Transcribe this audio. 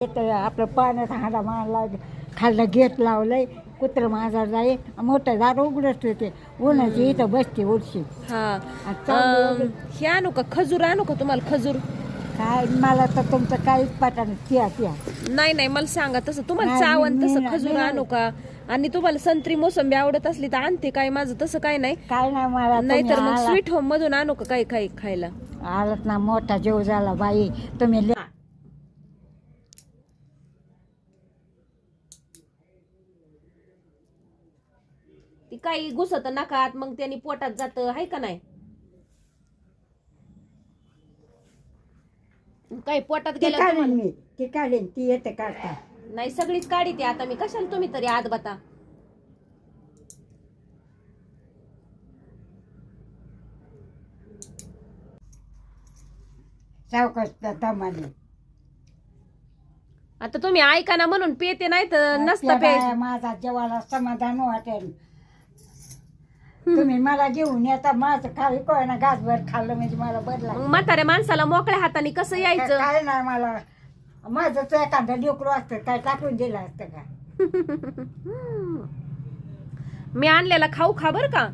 येतं आपलं पाण्यात हाडा मारला खाल्लं गेट लावलंय कुत्र माझा जाई मोठं दार उघडत होते. उन्हाची इथं बसते उडशी. हा. अं, हे आणू का? खजूर आणू का तुम्हाला? खजूर? काय मला तर तुमचं काहीच पटा नाही. त्या नाही नाही मला सांगा तसं. तुम्हाला नाही, चावण तसं खजूर आणू का? आणि तुम्हाला संत्री मोसंबी आवडत असली तर आणते. काय माझं तसं काय नाही. काय नाही मला नाहीतर तुम्ही मग आलात- स्वीट होम मधून आणू का काही काही खायला? आलात ना मोठा जीव झाला बाई. तुम्ही ले- ती काही घुसत नकात मग त्यांनी पोटात जात आहे का नाही? काही पोटात ती गेलं काढेन मी ती काढेन ती येते काढता. नाही सगळीच काढी ती आता मी. कशाला तुम्ही तरी आत बता? सावकाश दमाने आता तुम्ही ऐका ना म्हणून पेते नाही तर नसतं माझा जेवाला समाधान वाटेल. तुम्ही मला घेऊन येता माझं खाली कोय ना घासभर खाल्लं म्हणजे मला बदला मग म्हाताऱ्या माणसाला मोकळ्या हाताने कसं यायचं? काय नाही मला. माझं तर एखादं लेकरू असतं काय टाकून दिलं असतं का? मी आणलेला खाऊ खा बर का?